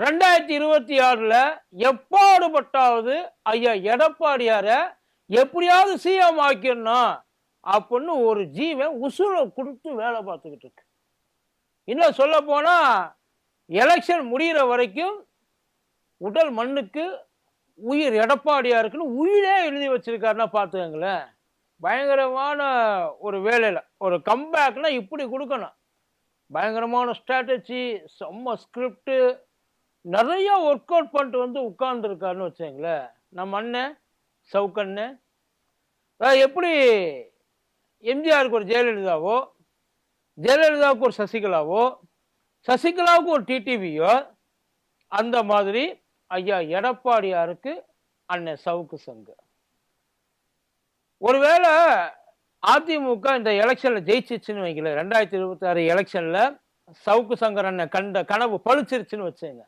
ரெண்டாயிரத்தி இருபத்தி ஆறுல எப்பாடுபட்டாவது ஐயா எடப்பாடியார எப்படியாவது சிஎம் ஆக்கிடணும் அப்படின்னு ஒரு ஜீவன் உசுரை கொடுத்து வேலை பார்த்துக்கிட்டு இருக்கு. இன்னும் சொல்ல போனா எலெக்ஷன் முடிகிற வரைக்கும் உடல் மண்ணுக்கு உயிர் எடப்பாடியாருக்குன்னு உயிரே எழுதி வச்சிருக்காருன்னா பார்த்துக்கங்களேன். பயங்கரமான ஒரு வேலையில் ஒரு கம்பேக்னா இப்படி கொடுக்கணும். பயங்கரமான ஸ்ட்ராட்டஜி செம்ம ஸ்கிரிப்டு நிறைய ஒர்க் அவுட் பண்ணிட்டு வந்து உட்கார்ந்துருக்காருன்னு வச்சுங்களேன் நம்ம அண்ணன் சவுக்கண்ணன் எப்படி எம்ஜிஆருக்கு ஒரு ஜெயலலிதாவோ ஜெயலலிதாவுக்கு ஒரு சசிகலாவோ சசிகலாவுக்கு ஒரு டிடிவியோ அந்த மாதிரி ஐயா எடப்பாடியாருக்கு அண்ணன் சவுக்கு சங்கு. ஒருவேளை அதிமுக இந்த எலெக்ஷனில் ஜெயிச்சிச்சுன்னு வைக்கல ரெண்டாயிரத்தி இருபத்தி ஆறு எலெக்ஷனில் சவுக்கு சங்கர் அண்ணன் கண்ட கனவு பழிச்சிருச்சுன்னு வச்சுங்க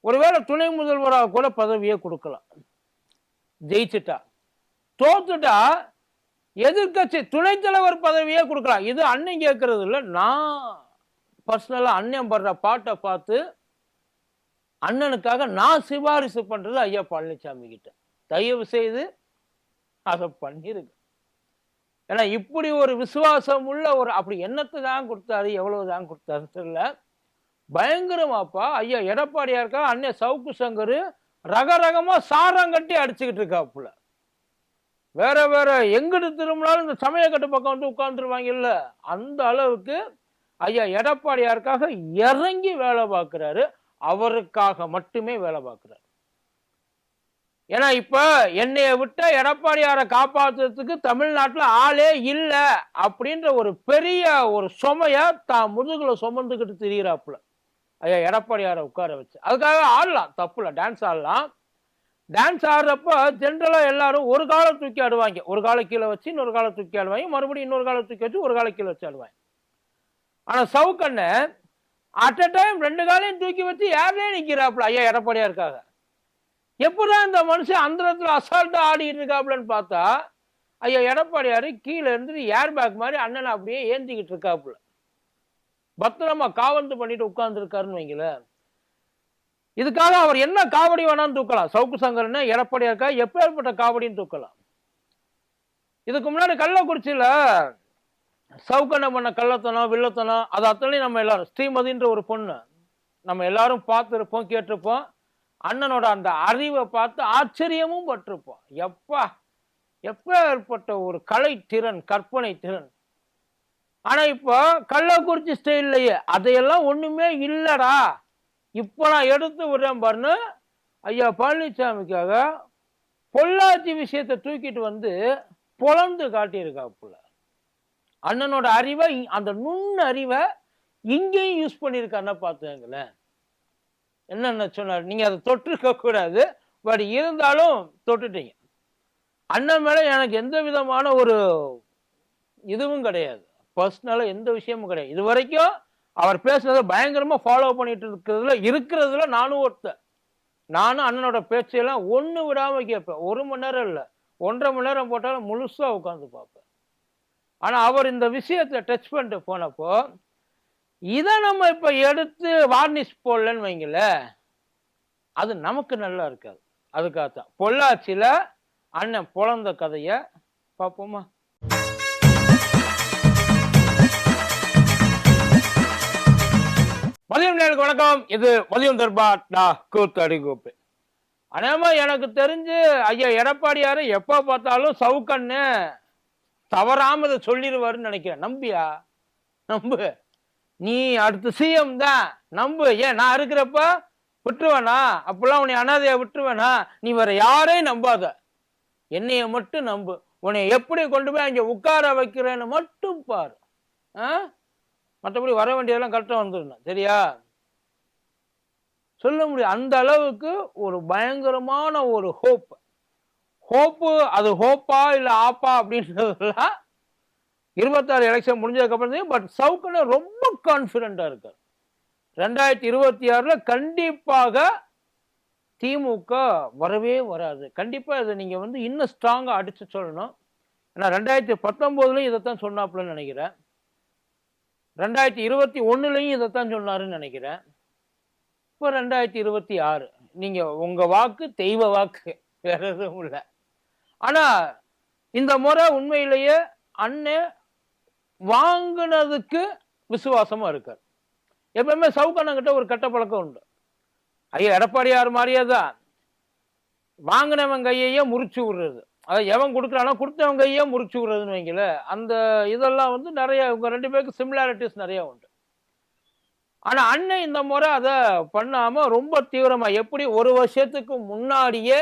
ஒருவேளை துணை முதல்வராக கூட பதவியே கொடுக்கலாம். ஜெயிச்சுட்டா. தோத்துட்டா எதிர்க்கட்சி துணைத் தலைவர் பதவியே கொடுக்கலாம். இது அண்ணன் கேட்கறது இல்லை. நான் பர்சனலாக அண்ணன் படுற பாட்டை பார்த்து அண்ணனுக்காக நான் சிபாரிசு பண்ணுறது ஐயா பழனிசாமி கிட்ட. தயவு செய்து அதை பண்ணிருங்க. ஏன்னா இப்படி ஒரு விசுவாசம் உள்ள ஒரு அப்படி என்னத்தை தான் கொடுத்தாரு எவ்வளவு தான் கொடுத்தாரு தெரியல. பயங்கரமாப்பா. ஐயா எடப்பாடியாருக்கா அண்ணன் சவுக்கு சங்கர் ரக ரகமா சாரம் கட்டி அடிச்சுக்கிட்டு இருக்காப்புல. வேற வேற எங்கிட்டு திரும்பினாலும் இந்த சமயக்கட்டு பக்கம் வந்து உட்கார்ந்துருவாங்கல்ல. அந்த அளவுக்கு ஐயா எடப்பாடியாருக்காக இறங்கி வேலை பார்க்குறாரு. அவருக்காக மட்டுமே வேலை பார்க்குறாரு. ஏன்னா இப்போ என்னைய விட்ட எடப்பாடியாரை காப்பாத்துறதுக்கு தமிழ்நாட்டில் ஆளே இல்லை அப்படின்ற ஒரு பெரிய ஒரு சுமையை தான் முதுகில் சுமந்துக்கிட்டு திரியிறாப்புல. ஐயா எடப்பாடியாரை உட்கார வச்சு. அதுக்காக ஆடலாம் தப்புல டான்ஸ் ஆடலாம். டான்ஸ் ஆடுறப்ப ஜென்ரலாக எல்லாரும் ஒரு காலை தூக்கி ஆடுவாங்க. ஒரு காலை கீழே வச்சு இன்னொரு காலை தூக்கி ஆடுவாங்க. மறுபடியும் இன்னொரு காலை தூக்கி வச்சு ஒரு காலை கீழே வச்சு ஆடுவாங்க. ஆனால் சவுக்கண்ண அட் அ டைம் ரெண்டு காலையும் தூக்கி வச்சு யாரே நிற்கிறாப்புல ஐயா எடப்பாடியா இருக்காங்க எப்படிதான் இந்த மனுஷன் அந்த இடத்துல அசால்ட்டாக ஆடிட்டு இருக்காப்புலன்னு பார்த்தா ஐயா எடப்பாடியார் கீழே இருந்து ஏர் பேக் மாதிரி அண்ணனை அப்படியே ஏந்திக்கிட்டு இருக்காப்புல. பத்திரமா காவந்து பண்ணிட்டு உட்கார்ந்துருக்காருன்னு வைங்களேன். இதுக்காக அவர் என்ன காவடி வேணாலும் தூக்கலாம். சவுக்கு சங்கரன் எடப்பாடியா இருக்கா எப்பேற்பட்ட காவடின்னு தூக்கலாம். இதுக்கு முன்னாடி கள்ளக்குறிச்சியில சவுக்கண்ண பண்ண கள்ளத்தனம் வில்லத்தனம் அது அத்தனையும் நம்ம எல்லாரும் ஸ்ரீமதின்ற ஒரு பொண்ணு. நம்ம எல்லாரும் பார்த்துருப்போம் கேட்டிருப்போம். அண்ணனோட அந்த அறிவை பார்த்து ஆச்சரியமும் பட்டிருப்போம். எப்பா எப்பேற்பட்ட ஒரு கலை திறன் கற்பனை திறன் ஆனால் இப்போ கள்ளக்குறிச்சி ஸ்டைல்லையே அதையெல்லாம் ஒன்றுமே இல்லைடா. இப்போ நான் எடுத்து விடுறேன் பாருன்னு ஐயா பழனிசாமிக்காக பொள்ளாச்சி விஷயத்தை தூக்கிட்டு வந்து பொழந்து காட்டியிருக்காப்புல அண்ணனோட அறிவை அந்த நுண் அறிவை இங்கேயும் யூஸ் பண்ணியிருக்காருன்னா பார்த்துங்களேன் என்னென்ன சொன்னார்? நீங்கள் அதை தொட்டிருக்க கூடாது பட் இருந்தாலும் தொட்டுட்டீங்க. அண்ணன் மேலே எனக்கு எந்த விதமான ஒரு இதுவும் கிடையாது. பர்சனலாக எந்த விஷயமும் கிடையாது. இது வரைக்கும் அவர் பேசுனதை பயங்கரமா ஃபாலோ பண்ணிட்டு இருக்கிறதுல இருக்கிறதுல நானும் ஒருத்தன். நானும் அண்ணனோட பேச்சையெல்லாம் ஒன்று விடாம கேட்பேன். ஒரு மணி நேரம் இல்லை. ஒன்றரை மணி நேரம் போட்டாலும் முழுசா உட்காந்து பார்ப்பேன். ஆனா அவர் இந்த விஷயத்தை டச் பண்ணிட்டு போனப்போ இதை நம்ம இப்ப எடுத்து வார்னிஷ் போடலன்னு வைங்கள அது நமக்கு நல்லா இருக்காது. அதுக்காகத்தான். பொள்ளாச்சியில அண்ணன் பிறந்த கதைய பார்ப்போமா? மதியம் நேருக்கு வணக்கம். இது மதியம் தர்பார் டா கூத்தடி கூப்பு அதேமா எனக்கு தெரிஞ்சு ஐயா எடப்பாடியார் எப்போ பார்த்தாலும் சவுக்கண்ணு தவறாம இதை சொல்லிடுவாருன்னு நினைக்கிறேன். நம்பியா? நம்பு. நீ அடுத்த சிஎம் தான். நம்பு. ஏன் நான் இருக்கிறப்ப விட்டுருவேனா? அப்பெல்லாம் உன்னை அனாதையை விட்டுருவேனா? நீ வேற யாரையும் நம்பாத. என்னைய மட்டும் நம்பு. உன்னை எப்படி கொண்டு போய் அங்கே உட்கார வைக்கிறேன்னு மட்டும் பாரு. ஆ? மற்றபடி வர வேண்டியதெல்லாம் கரெக்டாக வந்துடணும். சரியா? சொல்ல முடியும் அந்த அளவுக்கு ஒரு பயங்கரமான ஒரு ஹோப் ஹோப்பு அது ஹோப்பா இல்லை ஆப்பா அப்படின்றதுலாம் இருபத்தாறு எலெக்ஷன் முடிஞ்சதுக்கப்புறம் பட் சவுக்கன ரொம்ப கான்ஃபிடண்ட்டாக இருக்கார். ரெண்டாயிரத்தி இருபத்தி ஆறில் கண்டிப்பாக திமுக வரவே வராது. கண்டிப்பாக இதை நீங்கள் வந்து இன்னும் ஸ்ட்ராங்காக அடித்து சொல்லணும். ஏன்னா ரெண்டாயிரத்தி பத்தொம்போதுலையும் இதைத்தான் சொன்னாப்புலன்னு நினைக்கிறேன். ரெண்டாயிரத்தி இருபத்தி ஒன்றுலையும் இதைத்தான் சொன்னாருன்னு நினைக்கிறேன். இப்போ ரெண்டாயிரத்தி இருபத்தி ஆறு. நீங்கள் உங்கள் வாக்கு தெய்வ வாக்கு. வேற எதுவும் இல்லை. ஆனால் இந்த முறை உண்மையிலேயே அண்ணே வாங்கினதுக்கு விசுவாசமாக இருக்கார். எப்பவுமே சவுக்கண்ணங்கிட்ட ஒரு கெட்ட பழக்கம் உண்டு. ஐயா எடப்பாடியார் மாதிரியே தான். வாங்கினவன் கையையே முறிச்சு விடுறது. அதாவது எவன் கொடுக்குறானோ கொடுத்தவங்க ஏன் முறிச்சு விடுறதுன்னு வைங்கள அந்த இதெல்லாம் வந்து நிறைய இவங்க ரெண்டு பேருக்கு சிமிலாரிட்டிஸ் நிறைய உண்டு. ஆனா அண்ணன் இந்த முறை அதை பண்ணாம ரொம்ப தீவிரமா எப்படி ஒரு வருஷத்துக்கு முன்னாடியே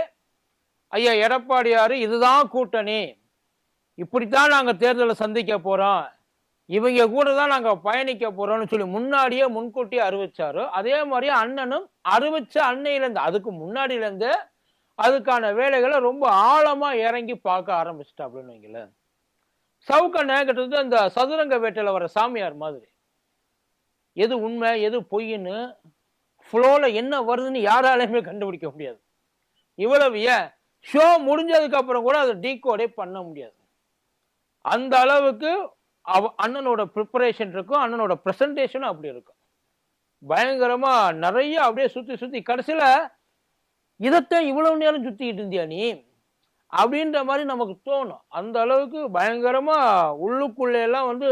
ஐயா எடப்பாடியாரு இதுதான் கூட்டணி இப்படித்தான் நாங்க தேர்தலை சந்திக்க போறோம் இவங்க கூட தான் நாங்க பயணிக்க போறோம்னு சொல்லி முன்னாடியே முன்கூட்டியே அறிவிச்சாரு. அதே மாதிரி அண்ணனும் அறிவிச்ச அன்னையிலேருந்து அதுக்கு முன்னாடியிலேருந்து அதுக்கான வேலைகளை ரொம்ப ஆழமாக இறங்கி பார்க்க ஆரம்பிச்சிட்டா அப்படின்னு வைங்களேன் சவுக்கண்ண அந்த சதுரங்க வேட்டையில் வர சாமியார் மாதிரி. எது உண்மை எது பொய்ன்னு ஃப்ளோவில் என்ன வருதுன்னு யாராலையுமே கண்டுபிடிக்க முடியாது. இவ்வளவு ஏன்? ஷோ முடிஞ்சதுக்கப்புறம் கூட அதை டீகோடே பண்ண முடியாது. அந்த அளவுக்கு அவ அண்ணனோட ப்ரிப்பரேஷன் இருக்கும் அண்ணனோட ப்ரெசன்டேஷனும் அப்படி இருக்கும். பயங்கரமாக நிறைய அப்படியே சுற்றி சுற்றி கடைசியில் இதைத்தான் இவ்வளவு நேரம் சுத்திக்கிட்டு இருந்தியா நீ? அப்படின்ற மாதிரி நமக்கு தோணும். அந்த அளவுக்கு பயங்கரமா உள்ளுக்குள்ளே எல்லாம் வந்து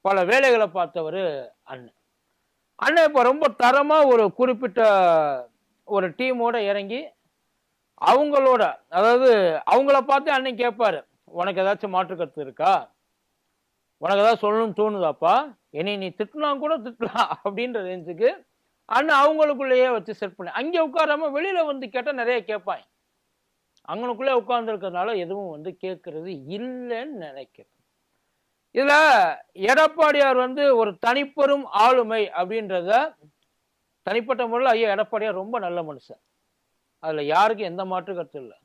பல வேலைகளை பார்த்தவர் அண்ணன். அண்ணன் இப்போ ரொம்ப தரமாக ஒரு குறிப்பிட்ட ஒரு டீமோட இறங்கி அவங்களோட அதாவது அவங்கள பார்த்து அண்ணன் கேட்பாரு உனக்கு ஏதாச்சும் மாற்று கருத்து இருக்கா? உனக்கு ஏதாவது சொல்லணும்னு தோணுதாப்பா? என்னை நீ திட்டலாம் கூட திட்டலாம் அப்படின்ற ரேஞ்சுக்கு அண்ணன் அவங்களுக்குள்ளேயே வச்சு செட் பண்ணி. அங்கே உட்காராம வெளியில் வந்து கேட்டால் நிறைய கேட்பாங்க. அங்கனுக்குள்ளே உட்காந்துருக்கிறதுனால எதுவும் வந்து கேட்கறது இல்லைன்னு நினைக்கிறேன். இதில் எடப்பாடியார் வந்து ஒரு தனிப்பெரும் ஆளுமை அப்படின்றத தனிப்பட்ட முறையில் ஐயா எடப்பாடியார் ரொம்ப நல்ல மனுஷன். அதில் யாருக்கும் எந்த மாற்று கருத்து இல்லை.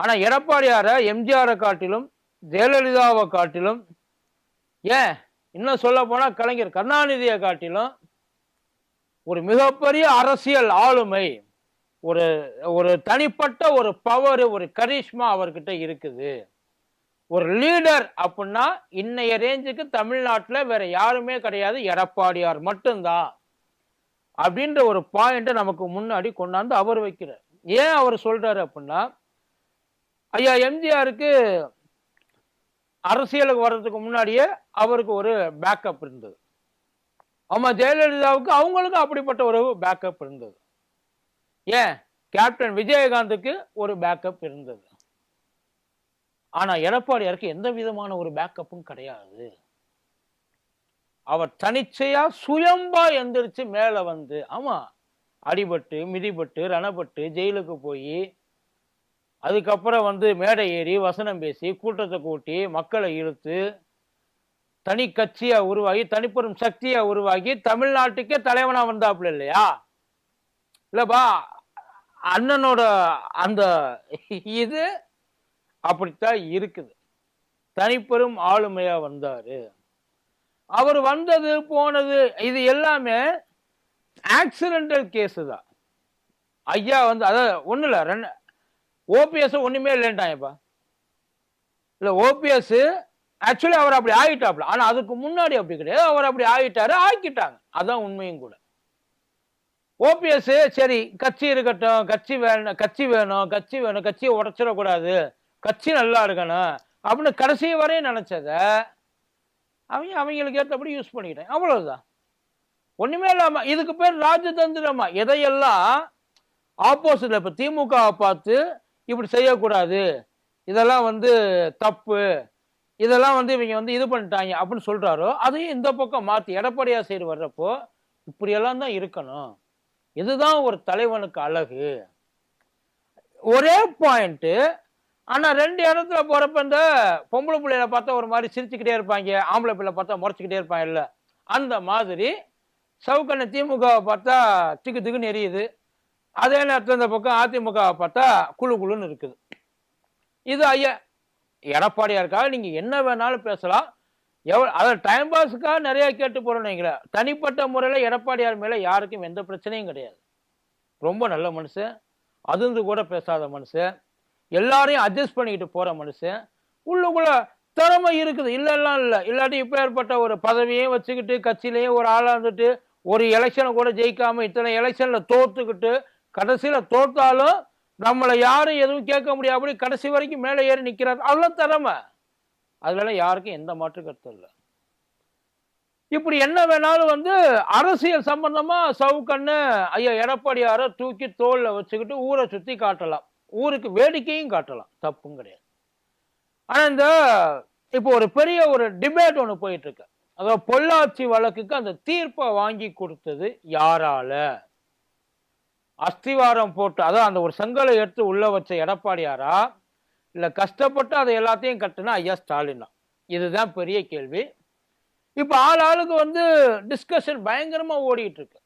ஆனால் எடப்பாடியாரை எம்ஜிஆரை காட்டிலும் ஜெயலலிதாவை காட்டிலும் ஏன் இன்னும் சொல்ல போனால் கலைஞர் கருணாநிதியை காட்டிலும் ஒரு மிகப்பெரிய அரசியல் ஆளுமை ஒரு ஒரு தனிப்பட்ட ஒரு பவர் ஒரு கரிஷ்மா அவர்கிட்ட இருக்குது. ஒரு லீடர் அப்படின்னா இன்னைய ரேஞ்சுக்கு தமிழ்நாட்டில் வேற யாருமே கிடையாது. எடப்பாடியார் மட்டும்தான். அப்படின்ற ஒரு பாயிண்ட்டை நமக்கு முன்னாடி கொண்டாந்து அவர் வைக்கிறார். ஏன் அவர் சொல்றாரு அப்படின்னா ஐயா எம்ஜிஆருக்கு அரசியலுக்கு வர்றதுக்கு முன்னாடியே அவருக்கு ஒரு பேக்கப் இருந்தது. ஆமாம் ஜெயலலிதாவுக்கு அவங்களுக்கும் அப்படிப்பட்ட ஒரு பேக்கப் இருந்தது. ஏன்? கேப்டன் விஜயகாந்துக்கு ஒரு பேக்கப் இருந்தது. ஆனால் எடப்பாடியாருக்கு எந்த விதமான ஒரு பேக்கப்பும் கிடையாது. அவர் தனிச்சையா சுயம்பா எந்திரிச்சு மேலே வந்து ஆமாம் அடிபட்டு மிதிபட்டு ரணப்பட்டு ஜெயிலுக்கு போய் அதுக்கப்புறம் வந்து மேடை ஏறி வசனம் பேசி கூட்டத்தை கூட்டி மக்களை இழுத்து தனி கட்சியா உருவாகி தனிப்பெரும் சக்தியா உருவாகி தமிழ்நாட்டுக்கே தலைவனா வந்தாப்புல இல்லையா? இல்லப்பா அண்ணனோட அந்த இது அப்படித்தான் இருக்குது. தனிப்பெரும் ஆளுமையா வந்தாரு. அவர் வந்தது போனது இது எல்லாமே ஆக்சிடென்டல் கேஸு தான். ஐயா வந்து அதாவது ஒன்றும் இல்லை ரெண்டு ஓபிஎஸ் ஒன்றுமே இல்லைன்ட்டாங்கப்பா. இல்லை ஓபிஎஸ் ஆக்சுவலி அவர் அப்படி ஆகிட்டாப்ல ஆனால் அதுக்கு முன்னாடி அப்படி கிடையாது. அவர் அப்படி ஆகிட்டாரு ஆக்கிட்டாங்க. அதான் உண்மையும் கூட. ஓபிஎஸ் சரி கட்சி இருக்கட்டும். கட்சி வேணும் கட்சி வேணும். கட்சி வேணும். கட்சியை உடச்சிடக்கூடாது. கட்சி நல்லா இருக்கணும். அப்படின்னு கடைசி வரையும் நினச்சத அவங்க அவங்களுக்கு ஏற்றபடி யூஸ் பண்ணிக்கிட்டேன். அவ்வளோதான் ஒன்றுமே இல்லாமல் இதுக்கு பேர் ராஜதந்திரமா? எதையெல்லாம் ஆப்போசிட்ல இப்போ திமுகவை பார்த்து இப்படி செய்யக்கூடாது? இதெல்லாம் வந்து தப்பு. இதெல்லாம் வந்து இவங்க வந்து இது பண்ணிட்டாங்க அப்படின்னு சொல்றாரோ அதையும் இந்த பக்கம் மாத்தி எடப்பாடியா சைடு வர்றப்போ இப்படியெல்லாம் தான் இருக்கணும். இதுதான் ஒரு தலைவனுக்கு அழகு. ஒரே பாயிண்ட்டு ஆனா ரெண்டு இடத்துல போறப்ப இந்த பொம்பளை பிள்ளையில பார்த்தா ஒரு மாதிரி சிரிச்சுக்கிட்டே இருப்பாங்க ஆம்பளை பிள்ளை பார்த்தா முறைச்சிக்கிட்டே இருப்பாங்க இல்ல. அந்த மாதிரி சவுக்கண்ண திமுகவை பார்த்தா திக்கு திக்குன்னு எரியுது. அதே நேரத்தில் இந்த பக்கம் அதிமுகவை பார்த்தா குழு குழுன்னு இருக்குது. இது ஐயா எடப்பாடியாருக்காக நீங்கள் என்ன வேணாலும் பேசலாம். எவ்வளோ அதாவது டைம் பாஸுக்காக நிறையா கேட்டு போகிறோம் வைங்களேன் தனிப்பட்ட முறையில் எடப்பாடியார் மேலே யாருக்கும் எந்த பிரச்சனையும் கிடையாது. ரொம்ப நல்ல மனுஷன் அதிர்ந்து கூட பேசாத மனுஷன் எல்லாரையும் அட்ஜஸ்ட் பண்ணிக்கிட்டு போகிற மனுஷன் உள்ளுக்குள்ள திறமை இருக்குது. இல்லைல்லாம் இல்லை. இல்லாட்டி இப்போ ஏற்பட்ட ஒரு பதவியையும் வச்சுக்கிட்டு கட்சியிலையும் ஒரு ஆளாக இருந்துட்டு ஒரு எலெக்ஷனை கூட ஜெயிக்காமல் இத்தனை எலெக்ஷனில் தோற்றுக்கிட்டு கடைசியில் தோற்றாலும் நம்மளை யாரும் எதுவும் கேட்க முடியாதபடி கடைசி வரைக்கும் மேலே ஏறி நிற்கிறார் அவ்வளோ திறமை. அதுலலாம் யாருக்கும் எந்த மாற்று கருத்தும் இல்லை. இப்படி என்ன வேணாலும் வந்து அரசியல் சம்பந்தமாக சவுக்கண்ணு ஐயா எடப்பாடியார தூக்கி தோளில் வச்சுக்கிட்டு ஊரை சுற்றி காட்டலாம். ஊருக்கு வேடிக்கையும் காட்டலாம். தப்பும் கிடையாது. ஆனால் இந்த இப்போ ஒரு பெரிய ஒரு டிபேட் ஒன்று போயிட்டுருக்கு அதாவது பொள்ளாச்சி வழக்குக்கு அந்த தீர்ப்பை வாங்கி கொடுத்தது யாரால? அஸ்திவாரம் போட்டு அதான் அந்த ஒரு செங்கலை எடுத்து உள்ள வச்ச எடப்பாடியாரா? இல்லை கஷ்டப்பட்டு அதை எல்லாத்தையும் கட்டுனா ஐயா ஸ்டாலினா? இதுதான் பெரிய கேள்வி. இப்போ ஆள் ஆளுக்கு வந்து டிஸ்கஷன் பயங்கரமாக ஓடிட்டு இருக்கு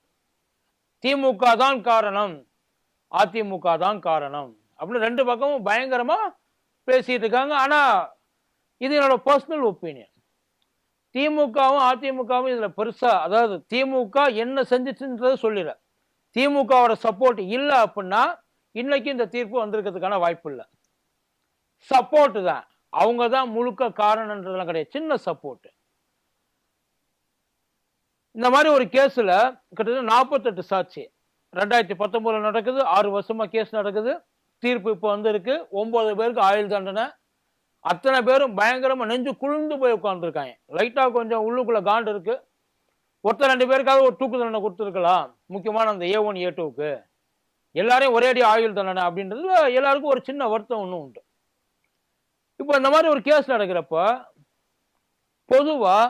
திமுக தான் காரணம் அதிமுக தான் காரணம் அப்படின்னு ரெண்டு பக்கமும் பயங்கரமாக பேசிட்டு இருக்காங்க. ஆனால் இது என்னோட பர்சனல் ஒப்பீனியன் திமுகவும் அதிமுகவும் இதில் பெருசாக அதாவது திமுக என்ன செஞ்சிச்சுன்றதை சொல்லிடுறேன் திமுகவோட சப்போர்ட் இல்லை அப்படின்னா இன்னைக்கு இந்த தீர்ப்பு வந்திருக்கிறதுக்கான வாய்ப்பு இல்லை. சப்போர்ட் தான். அவங்க தான் முழுக்க காரணன்றதெல்லாம் கிடையாது. சின்ன சப்போர்ட் இந்த மாதிரி ஒரு கேஸில் கிட்டத்தட்ட நாற்பத்தெட்டு சாட்சி. ரெண்டாயிரத்தி பத்தொம்போதில் நடக்குது ஆறு வருஷமாக கேஸ் நடக்குது. தீர்ப்பு இப்போ வந்திருக்கு. ஒம்பது பேருக்கு ஆயுள் தண்டனை. அத்தனை பேரும் பயங்கரமாக நெஞ்சு குளிர்ந்து போய் உட்காந்துருக்காங்க லைட்டாக கொஞ்சம் உள்ளுக்குள்ளே காண்டு இருக்குது ஒருத்தர் ரெண்டு பேருக்காவது ஒரு தூக்கு தண்டனை கொடுத்துருக்கலாம். முக்கியமான அந்த ஏ ஒன் ஏ டூக்கு எல்லாரையும் ஒரேடி ஆயுள் தண்டனை அப்படின்றதுல எல்லாருக்கும் ஒரு சின்ன வருத்தம் ஒன்றும் உண்டு. இப்போ இந்த மாதிரி ஒரு கேஸ் நடக்கிறப்ப பொதுவாக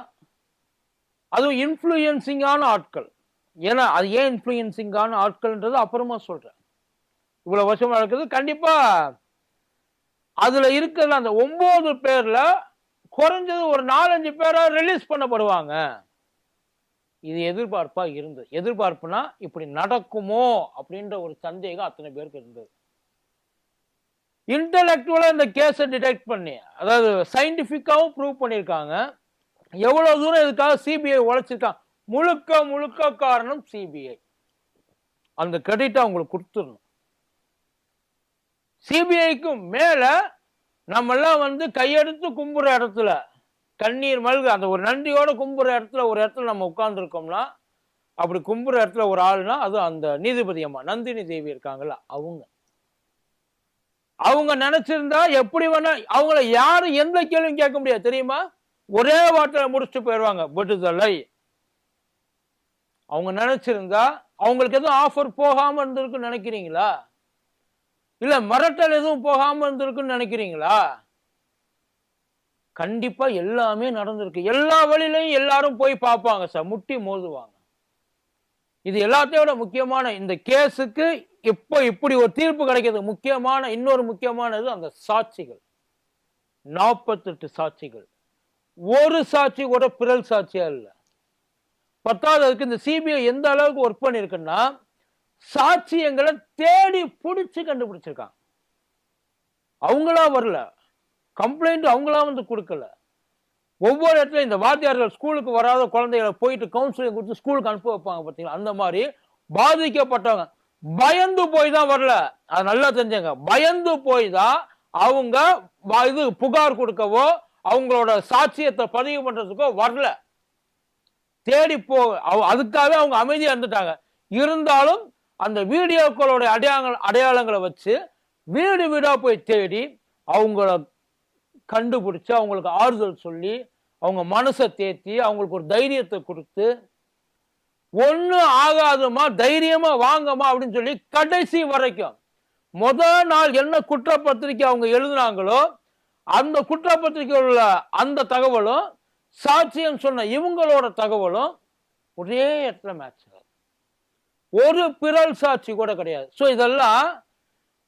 அதுவும் இன்ஃப்ளூயன்சிங்கான ஆட்கள். ஏன்னா அது ஏன் இன்ஃப்ளூயன்சிங்கான ஆட்கள்ன்றது அப்புறமா சொல்கிறேன் இவ்வளோ வருஷமாக நடக்குது கண்டிப்பாக அதில் இருக்கிற அந்த ஒம்பது பேரில் குறைஞ்சது ஒரு நாலஞ்சு பேராக ரிலீஸ் பண்ணப்படுவாங்க. இது எதிர்பார்ப்பா இருந்தது. எதிர்பார்ப்புனா இப்படி நடக்குமோ அப்படின்ற ஒரு சந்தேகம் அத்தனை பேருக்கு இருந்தது. இன்டலெக்சுவலா இந்த கேஸை டிடெக்ட் பண்ணி அதாவது சயின்டிபிக்காவும் ப்ரூவ் பண்ணியிருக்காங்க. எவ்வளவு தூரம் இதுக்காக சிபிஐ உழைச்சிருக்காங்க முழுக்க முழுக்க காரணம் சிபிஐ அந்த கிரெடிட்டை அவங்களுக்கு கொடுத்துடணும். சிபிஐக்கும் மேல நம்மெல்லாம் வந்து கையெடுத்து கும்புற இடத்துல கண்ணீர் மல்கு அந்த ஒரு நன்றியோட கும்புற இடத்துல ஒரு இடத்துல நம்ம உட்கார்ந்துருக்கோம்னா அப்படி கும்புற இடத்துல ஒரு ஆளுனா அது அந்த நீதிபதி அம்மா நந்தினி தேவி இருக்காங்கல்ல அவங்க. அவங்க நினைச்சிருந்தா எப்படி வேணா அவங்கள யாரும் எந்த கேள்வியும் கேட்க முடியாது தெரியுமா? ஒரே வார்த்தையில முடிச்சுட்டு போயிடுவாங்க விடுதலை அவங்க நினைச்சிருந்தா அவங்களுக்கு எதுவும் ஆஃபர் போகாம இருந்திருக்குன்னு நினைக்கிறீங்களா? இல்ல மிரட்டல் எதுவும் போகாம இருந்திருக்குன்னு நினைக்கிறீங்களா? கண்டிப்பா எல்லாமே நடந்திருக்கு. எல்லா வழியிலையும் எல்லாரும் போய் பார்ப்பாங்க சார். முட்டி மோதுவாங்க. இது எல்லாத்தையோட முக்கியமான இந்த கேஸுக்கு இப்போ இப்படி ஒரு தீர்ப்பு கிடைக்கிறது முக்கியமான இன்னொரு முக்கியமானது அந்த சாட்சிகள். நாற்பத்தெட்டு சாட்சிகள். ஒரு சாட்சி கூட பிறல் சாட்சியா இல்லை. பத்தாவது அதுக்கு இந்த சிபிஐ எந்த அளவுக்கு ஒர்க் பண்ணியிருக்குன்னா சாட்சியங்களை தேடி பிடிச்சு கண்டுபிடிச்சிருக்காங்க. அவங்களா வரல. கம்ப்ளைண்ட் அவங்களாம் வந்து கொடுக்கல. ஒவ்வொரு இடத்துல இந்த வாத்தியார்கள் ஸ்கூலுக்கு வராத குழந்தைகளை போயிட்டு கவுன்சிலிங் கொடுத்து ஸ்கூலுக்கு அனுப்ப வைப்பாங்க பார்த்தீங்களா? அந்த மாதிரி பாதிக்கப்பட்டவங்க. பயந்து போய் தான் வரல. அது நல்லா தெரிஞ்சங்க. பயந்து போய் தான் அவங்க இது புகார் கொடுக்கவோ அவங்களோட சாட்சியத்தை பதிவு பண்றதுக்கோ வரல. தேடி போ அதுக்காகவே அவங்க அமைதியாக இருந்துட்டாங்க. இருந்தாலும் அந்த வீடியோக்களுடைய அடையாள அடையாளங்களை வச்சு வீடு வீடாக போய் தேடி அவங்கள கண்டுபிடிச்சு அவங்களுக்கு ஆறுதல் சொல்லி அவங்க மனசை தேத்தி அவங்களுக்கு ஒரு தைரியத்தை கொடுத்து ஒன்றும் ஆகாதுமா தைரியமா வாங்கம்மா அப்படின்னு சொல்லி கடைசி வரைக்கும் முத நாள் என்ன குற்றப்பத்திரிக்கை அவங்க எழுதுனாங்களோ அந்த குற்றப்பத்திரிக்கை உள்ள அந்த தகவலும் சாட்சியம் சொன்ன இவங்களோட தகவலும் ஒரே இடத்துல மேட்ச் ஒரு பிறல் சாட்சி கூட கிடையாது. ஸோ இதெல்லாம்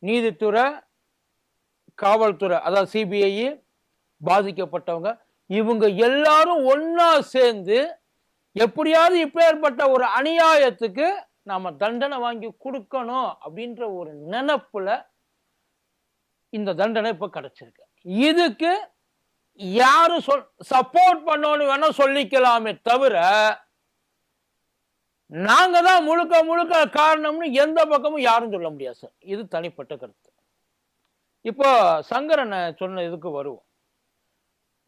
நீதித்துறை காவல்துறை அதாவது சிபிஐ பாதிக்கப்பட்டவங்க. இவங்க எல்லாரும் ஒன்னா சேர்ந்து எப்படியாவது இப்பேற்பட்ட ஒரு அநியாயத்துக்கு நாம தண்டனை வாங்கி கொடுக்கணும் அப்படின்ற ஒரு நினப்புல இந்த தண்டனை இப்ப கிடைச்சிருக்கு. இதுக்கு யாரு சொல் சப்போர்ட் பண்ணோன்னு வேணா சொல்லிக்கலாமே தவிர நாங்க தான் முழுக்க முழுக்க காரணம்னு எந்த பக்கமும் யாரும் சொல்ல முடியாது சார். இது தனிப்பட்ட கருத்து. இப்போ சங்கரன் சொன்ன இதுக்கு வருவோம்.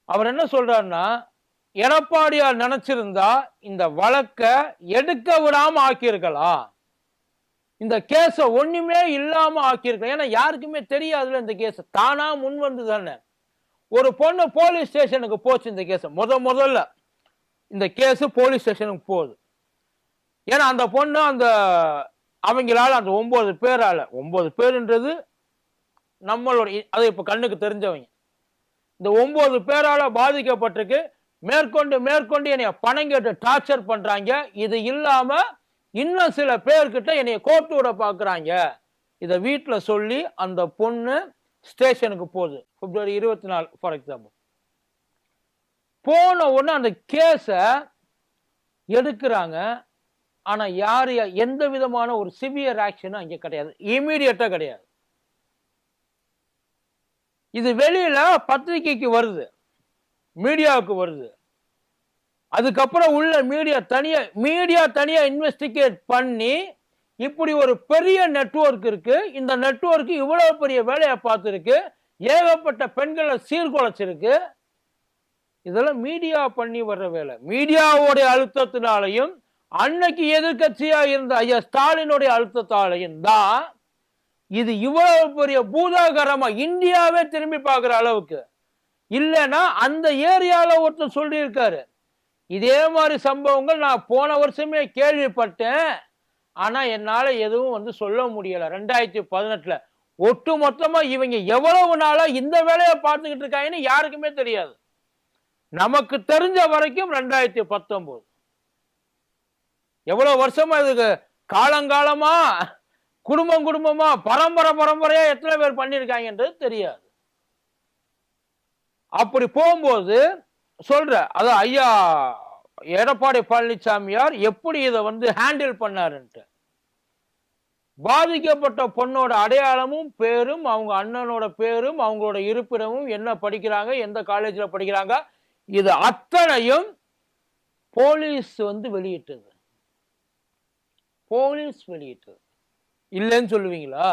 அவர் என்ன சொல்றாருன்னா எடப்பாடியார் நினைச்சிருந்தா இந்த வழக்க எடுக்க விடாம ஆக்கியிருக்கலாம். இந்த கேஸ ஒண்ணுமே இல்லாம ஆக்கியிருக்கலாம். ஏன்னா யாருக்குமே தெரியாதுல இந்த கேஸ். தானா முன் வந்து தானே ஒரு பொண்ணு போலீஸ் ஸ்டேஷனுக்கு போச்சு இந்த கேஸ். முத முதல்ல இந்த கேஸ் போலீஸ் ஸ்டேஷனுக்கு போகுது. ஏன்னா அந்த பொண்ணு அந்த அவங்களால அந்த ஒன்பது பேரால ஒன்பது பேருன்றது நம்மளோட அது இப்ப கண்ணுக்கு தெரிஞ்சவங்க. இந்த ஒன்பது பேரால பாதிக்கப்பட்டிருக்கு. மேற்கொண்டு மேற்கொண்டு என்னைய பணம் கேட்டு டார்ச்சர் பண்றாங்க. இது இல்லாம இன்னும் சில பேர்கிட்ட என்னைய கோர்ட்டு விட பாக்குறாங்க. இதை வீட்டுல சொல்லி அந்த பொண்ணு ஸ்டேஷனுக்கு போகுது. பிப்ரவரி இருபத்தி நாலு ஃபார் எக்ஸாம்பிள் போன உடனே அந்த கேஸை எடுக்கிறாங்க. ஆனா யாரு எந்த விதமான ஒரு சிவியர் ஆக்ஷனும் அங்க கிடையாது. இமீடியட்டா கிடையாது. இது வெளியில பத்திரிகைக்கு வருது. மீடியாவுக்கு வருது. அதுக்கப்புறம் உள்ள மீடியா தனியா மீடியா தனியா இன்வெஸ்டிகேட் பண்ணி இப்படி ஒரு பெரிய நெட்வொர்க் இருக்கு. இந்த நெட்ஒர்க் இவ்வளவு பெரிய வேலையை பார்த்துருக்கு. ஏகப்பட்ட பெண்களை சீர்குலைச்சிருக்கு. இதெல்லாம் மீடியா பண்ணி வர்ற வேலை. மீடியாவுடைய அழுத்தத்தினாலையும் அன்னைக்கு எதிர்கட்சியா இருந்த ஐயா ஸ்டாலினுடைய அழுத்தத்தாலையும் தான் இது இவ்வளவு பெரிய பூதாகரமா இந்தியாவே திரும்பி பார்க்குற அளவுக்கு. இல்லைன்னா அந்த ஏரியாவில் ஒருத்தர் சொல்லியிருக்காரு. இதே மாதிரி சம்பவங்கள் நான் போன வருஷமே கேள்விப்பட்டேன். ஆனால் என்னால் எதுவும் வந்து சொல்ல முடியலை. ரெண்டாயிரத்தி பதினெட்டில் ஒட்டு மொத்தமாக இவங்க எவ்வளவு நாளாக இந்த வேலையை பார்த்துக்கிட்டு இருக்காங்கன்னு யாருக்குமே தெரியாது. நமக்கு தெரிஞ்ச வரைக்கும் ரெண்டாயிரத்தி பத்தொம்போது எவ்வளோ வருஷமா இதுக்கு? காலங்காலமாக குடும்பம் குடும்பமா பரம்பரை பரம்பரையா எத்தனை பேர் பண்ணியிருக்காங்கன்றது தெரியாது. அப்படி போகும்போது சொல்ற அது ஐயா எடப்பாடி பழனிசாமியார் எப்படி இதை வந்து ஹேண்டில் பண்ணாருன்ட்டு. பாதிக்கப்பட்ட பொண்ணோட அடையாளமும் பேரும் அவங்க அண்ணனோட பேரும் அவங்களோட இருப்பிடமும் என்ன படிக்கிறாங்க எந்த காலேஜில் படிக்கிறாங்க இது அத்தனையும் போலீஸ் வந்து வெளியிட்டது. போலீஸ் வெளியிட்டது. இல்லைன்னு சொல்லுவீங்களா?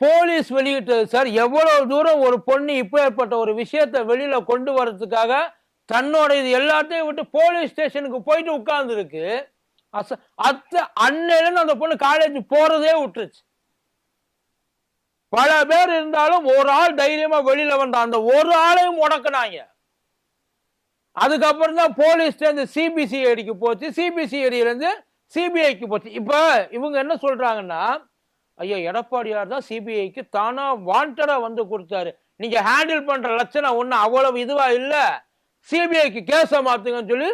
போலீஸ் வெளியிட்டது சார் எவ்வளவு தூரம் ஒரு பொண்ணு இப்போ ஏற்பட்ட ஒரு விஷயத்தை வெளியில கொண்டு வர்றதுக்காக தன்னோட இது எல்லாத்தையும் விட்டு போலீஸ் ஸ்டேஷனுக்கு போயிட்டு உட்கார்ந்து இருக்கு அத்த அன்னையிலேருந்து அந்த பொண்ணு காலேஜ் போறதே விட்டுருச்சு. பல பேர் இருந்தாலும் ஒரு ஆள் தைரியமா வெளியில வந்தான் அந்த ஒரு ஆளையும் உடக்குனாங்க அதுக்கப்புறம் தான் போலீஸ் சேர்ந்து சிபிசிஐடிக்கு போச்சு. சிபிசிஐடியிலேருந்து சிபிஐக்கு போச்சு. இப்போ இவங்க என்ன சொல்றாங்கன்னா ஐயா எடப்பாடியார் தான் சிபிஐக்கு தானா வாண்டடா வந்து கொடுத்தாரு. நீங்க ஹேண்டில் பண்ற லட்சணம் ஒன்றும் அவ்வளவு இதுவா இல்லை. சிபிஐக்கு கேஸை மாத்துங்கன்னு சொல்லி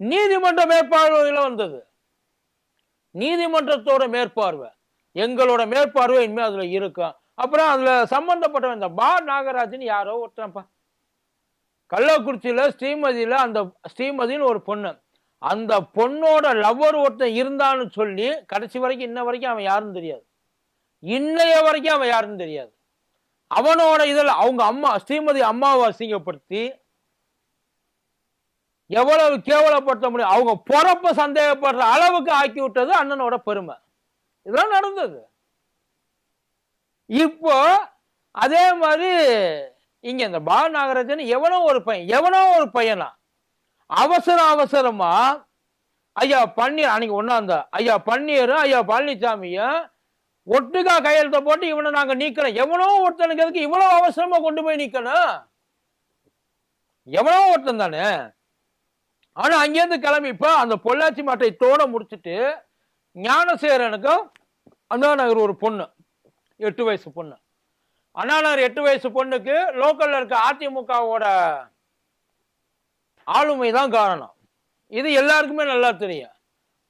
நீதிமன்ற மேற்பார்வையில் வந்தது. நீதிமன்றத்தோட மேற்பார்வை. எங்களோட மேற்பார்வை இனிமேல் அதுல இருக்கும் அப்புறம் அதுல சம்பந்தப்பட்ட இந்த பா. நாகராஜன் யாரோ ஒருத்தனப்பா கள்ளக்குறிச்சியில் ஸ்ரீமதியில் அந்த ஸ்ரீமதின்னு ஒரு பொண்ணு. அந்த பொண்ணோட லவ்வர் ஒருத்தன் இருந்தான்னு சொல்லி கடைசி வரைக்கும் இன்ன வரைக்கும் அவன் யாருன்னு தெரியாது. இன்னைய வரைக்கும் அவன் யாருன்னு தெரியாது. அவனோட இதில் அவங்க அம்மா ஸ்ரீமதி அம்மாவை அசிங்கப்படுத்தி எவ்வளவு கேவலப்படுத்த முடியும் அவங்க பொறப்ப சந்தேகப்படுற அளவுக்கு ஆக்கி விட்டது அண்ணனோட பெருமை. இதெல்லாம் நடந்தது. இப்போ அதே மாதிரி இங்க இந்த பாலநாகராஜன் எவனோ ஒரு பையன் எவனோ ஒரு பையனா அவசர அவசரமா ஐயா பன்னீர் அன்னைக்கு ஒன்னாந்த ஐயா பன்னீரும் ஐயா பழனிசாமிய ஒட்டுக்கா கையெழுத்த போட்டு இவனை நாங்க நீக்கிறோம் எவனோ ஒருத்தனுக்கு எதுக்கு இவ்வளவு அவசரமா கொண்டு போய் நிக்கணும்? எவனோ ஒருத்தன் தானே? ஆனா அங்கேருந்து கிளம்பி இப்ப அந்த பொள்ளாச்சி மாட்டை தோட முடிச்சுட்டு ஞானசேரனுக்கும் அண்ணா நகர் ஒரு பொண்ணு எட்டு வயசு பொண்ணு. அண்ணா நகர் எட்டு வயசு பொண்ணுக்கு லோக்கல்ல இருக்க அதிமுகவோட ஆளுமை தான் காரணம். இது எல்லாருக்குமே நல்லா தெரியும்.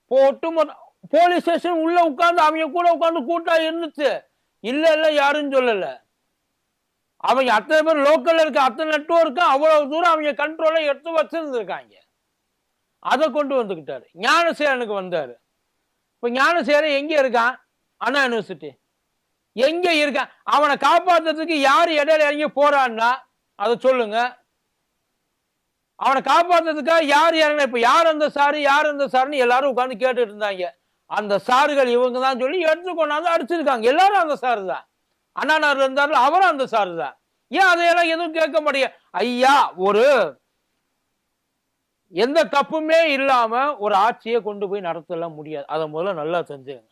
இப்போ ஒட்டுமொத்த போலீஸ் ஸ்டேஷன் உள்ள உட்காந்து அவங்க கூட உட்காந்து கூட்டா இருந்துச்சு. இல்ல இல்ல யாரும் சொல்லல. அவங்க அத்தனை பேர் லோக்கல்ல இருக்க அத்தனை நெட்வொர்க்கும் அவ்வளவு தூரம் அவங்க கண்ட்ரோலை எடுத்து வச்சிருந்துருக்காங்க. அதை கொண்டு வந்துக்கிட்டாரு. ஞானசேரனுக்கு வந்தாரு. இப்போ ஞானசேரன் எங்க இருக்கான்? அண்ணா யூனிவர்சிட்டி எங்க இருக்கான்? அவனை காப்பாத்துறதுக்கு யார் இடையில இறங்கி போறான்னா அதை சொல்லுங்க. அவனை காப்பாற்றுறதுக்காக யார் இறங்கின? இப்போ யார் அந்த சாரு? யார் அந்த சாருன்னு எல்லாரும் உட்காந்து கேட்டுட்டு இருந்தாங்க. அந்த சாருகள் இவங்க தான் சொல்லி எடுத்து கொண்டாந்து அடிச்சிருக்காங்க. எல்லாரும் அந்த சாரு தான் அண்ணா நகர்ல அவரும் அந்த சாரு தான் ஏன் அதையெல்லாம் எதுவும் கேட்க முடியாது ஐயா ஒரு எந்த தப்புமே இல்லாம ஒரு ஆட்சியை கொண்டு போய் நடத்தலாம் முடியாது. அதை முதல்ல நல்லா தெரிஞ்சுங்க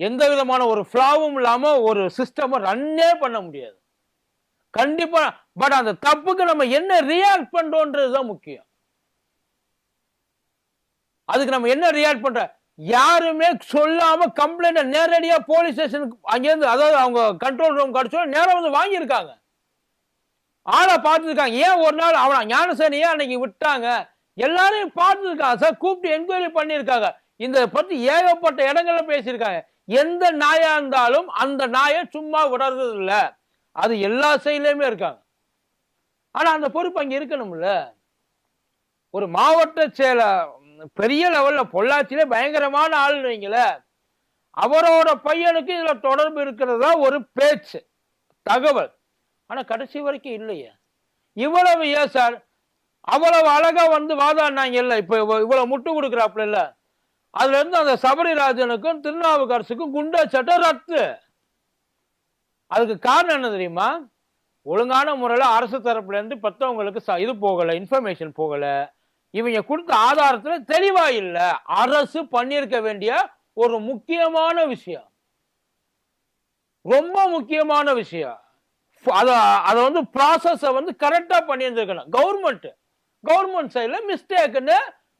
எந்த விதமான ஒரு ஃப்ளாவும் இல்லாம ஒரு சிஸ்டமை ரன்னே பண்ண முடியாது. கண்டிப்பா. பட் அந்த தப்புக்கு நம்ம என்ன ரியாக்ட் பண்றோன்றதுதான் முக்கியம். அதுக்கு நம்ம என்ன ரியாக்ட் பண்ற? யாருமே சொல்லாம கம்ப்ளைண்ட் நேரடியா போலீஸ் ஸ்டேஷனுக்கு அங்கேருந்து அதாவது அவங்க கண்ட்ரோல் ரூம் கிடைச்சோ நேரம் வந்து வாங்கியிருக்காங்க. ஆளை பார்த்துருக்காங்க. ஏன் ஒரு நாள் அவனா ஞானசேனியா அன்னைக்கு விட்டாங்க? எல்லாரையும் பார்த்துருக்காங்க. சார் கூப்பிட்டு என்கொயரி பண்ணியிருக்காங்க. இந்த பத்தி ஏகப்பட்ட இடங்கள்ல பேசியிருக்காங்க. எந்த நாயா இருந்தாலும் அந்த நாயை சும்மா விடுறது இல்லை அது எல்லா சைட்லயுமே இருக்காங்க. ஆனால் அந்த பொறுப்பு அங்கே இருக்கணும்ல. ஒரு மாவட்ட செயல பெரிய லெவலில் பொள்ளாச்சியில பயங்கரமான ஆள் வைங்கள அவரோட பையனுக்கு இதில் தொடர்பு இருக்கிறதா ஒரு பேச்சு தகவல். ஆனால் கடைசி வரைக்கும் இல்லையே. இவ்வளவு ஏன் சார்? அவ்வளவு அழகா வந்து வாதாடினாங்க இல்லை இப்போ இவ்வளவு முட்டு கொடுக்குறாப்புல இல்லை. அதுலேருந்து அந்த சபரிராஜனுக்கும் திருநாவுக்கரசுக்கும் குண்டா சட்டம் ரத்து. அதுக்கு காரணம் என்ன தெரியுமா? ஒழுங்கான முறையில் அரசு தரப்புலேருந்து பத்தவங்களுக்கு ச- இது போகலை இன்ஃபர்மேஷன் போகலை. இவங்க கொடுத்த ஆதாரத்தில் தெளிவாக இல்லை. அரசு பண்ணியிருக்க வேண்டிய ஒரு முக்கியமான விஷயம். ரொம்ப முக்கியமான விஷயம். அதை அதை வந்து ப்ராசஸை வந்து கரெக்டாக பண்ணியிருந்துருக்கணும். கவர்மெண்ட் கவர்மெண்ட் சைடில் மிஸ்டேக்குன்னு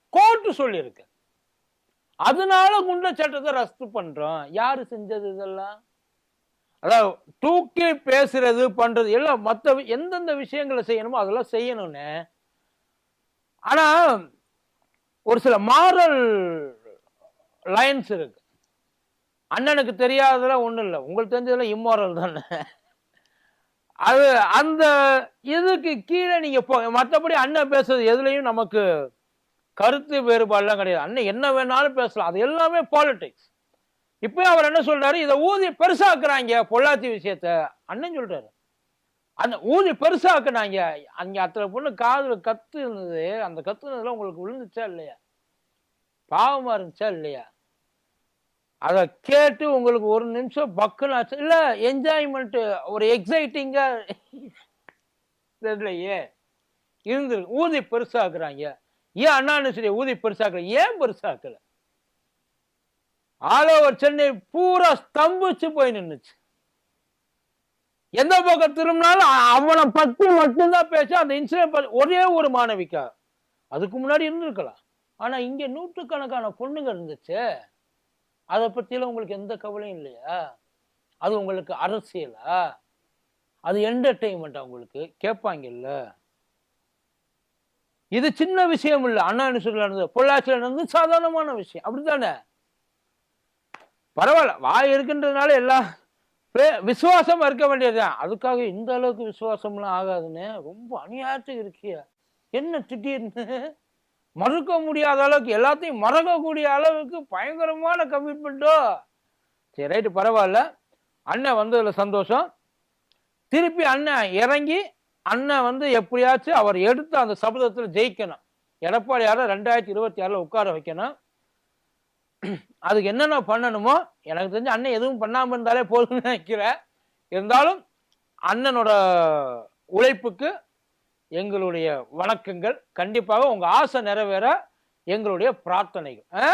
கோர்ட்டு சொல்லியிருக்கு. அதனால குண்ட சட்டத்தை ரத்து பண்ணுறோம் யார் செஞ்சது இதெல்லாம்? அதாவது தூக்கி பேசுறது பண்றது எல்லாம் மற்ற எந்தெந்த விஷயங்களை செய்யணுமோ அதெல்லாம் செய்யணும்னு. ஆனா ஒரு சில மாரல் லைன்ஸ் இருக்கு. அண்ணனுக்கு தெரியாததெல்லாம் ஒன்றும் இல்லை. உங்களுக்கு தெரிஞ்சதெல்லாம் இம்மாரல் தானே. அது அந்த இதுக்கு கீழே நீங்கள் போ மற்றபடி அண்ணன் பேசுறது எதுலேயும் நமக்கு கருத்து வேறுபாடுலாம் கிடையாது. அண்ணன் என்ன வேணாலும் பேசலாம். அது எல்லாமே பாலிடிக்ஸ் இப்போ அவர் என்ன சொல்றாரு? இதை ஊதி பெருசாக்குறாங்க பொள்ளாச்சி விஷயத்த. அண்ணன் சொல்றாரு. அந்த ஊதி பெருசாக்குனாங்க. அங்க அத்தனை பொண்ணு காதுல கத்து இருந்தது அந்த கத்துனதுல உங்களுக்கு விழுந்துச்சா இல்லையா? பாவமா இருந்துச்சா இல்லையா? அதை கேட்டு உங்களுக்கு ஒரு நிமிஷம் பக்குன்னு ஆச்சு. இல்ல என்ஜாய்மெண்ட் ஒரு எக்ஸைட்டிங்கா தெரியலையே. இருந்திருக்கு ஊதி பெருசாக்குறாங்க. ஏன் அண்ணா சரி ஊதி பெருசாக்குற? ஏன் பெருசாக்கலை? ஆல் ஓவர் சென்னை பூரா ஸ்தம்பிச்சு போய் நின்றுச்சு எந்த பக்கம் திரும்பினாலும் அவனை பத்தி மட்டும்தான் பேச அந்த இன்சிடென்ட் ஒரே ஒரு மாணவிக்கா அதுக்கு முன்னாடி இருந்திருக்கலாம். ஆனால் இங்கே நூற்றுக்கணக்கான பொண்ணுங்க இருந்துச்சு. அதை பற்றிலாம் உங்களுக்கு எந்த கவலையும் இல்லையா? அது உங்களுக்கு அரசியலா? அது என்டர்டெயின்மெண்ட்டா உங்களுக்கு? கேட்பாங்கல்ல? இது சின்ன விஷயம் இல்லை. அண்ணா யூனிவர்சிட்டியில் நடந்தது. பொள்ளாச்சியில் நடந்தது சாதாரணமான விஷயம். அப்படித்தானே? பரவாயில்ல. வாய் இருக்குன்றதுனால எல்லாம் விசுவாசம் இருக்க வேண்டியதுதான். அதுக்காக இந்த அளவுக்கு விசுவாசம்லாம் ஆகாதுன்னு ரொம்ப அநியாயத்துக்கு இருக்கிய. என்ன திடீர்னு? மறுக்க முடியாத அளவுக்கு எல்லாத்தையும் மறக்கக்கூடிய அளவுக்கு பயங்கரமான கமிட்மெண்ட்டோ சரி ரைட்டு பரவாயில்ல. அண்ணன் வந்ததில் சந்தோஷம். திருப்பி அண்ணன் இறங்கி அண்ணன் வந்து எப்படியாச்சும் அவர் எடுத்து அந்த சபதத்தில் ஜெயிக்கணும். எடப்பாடியார ரெண்டாயிரத்தி இருபத்தி ஆறில் உட்கார வைக்கணும். அதுக்கு என்னென்ன பண்ணணுமோ எனக்கு தெரிஞ்சு அண்ணன் எதுவும் பண்ணாமல் இருந்தாலே போதும்னு நினைக்கிறேன் இருந்தாலும் அண்ணனோட உழைப்புக்கு எங்களுடைய வணக்கங்கள் கண்டிப்பாக உங்கள் ஆசை நிறைவேற எங்களுடைய பிரார்த்தனைகள் ஆ?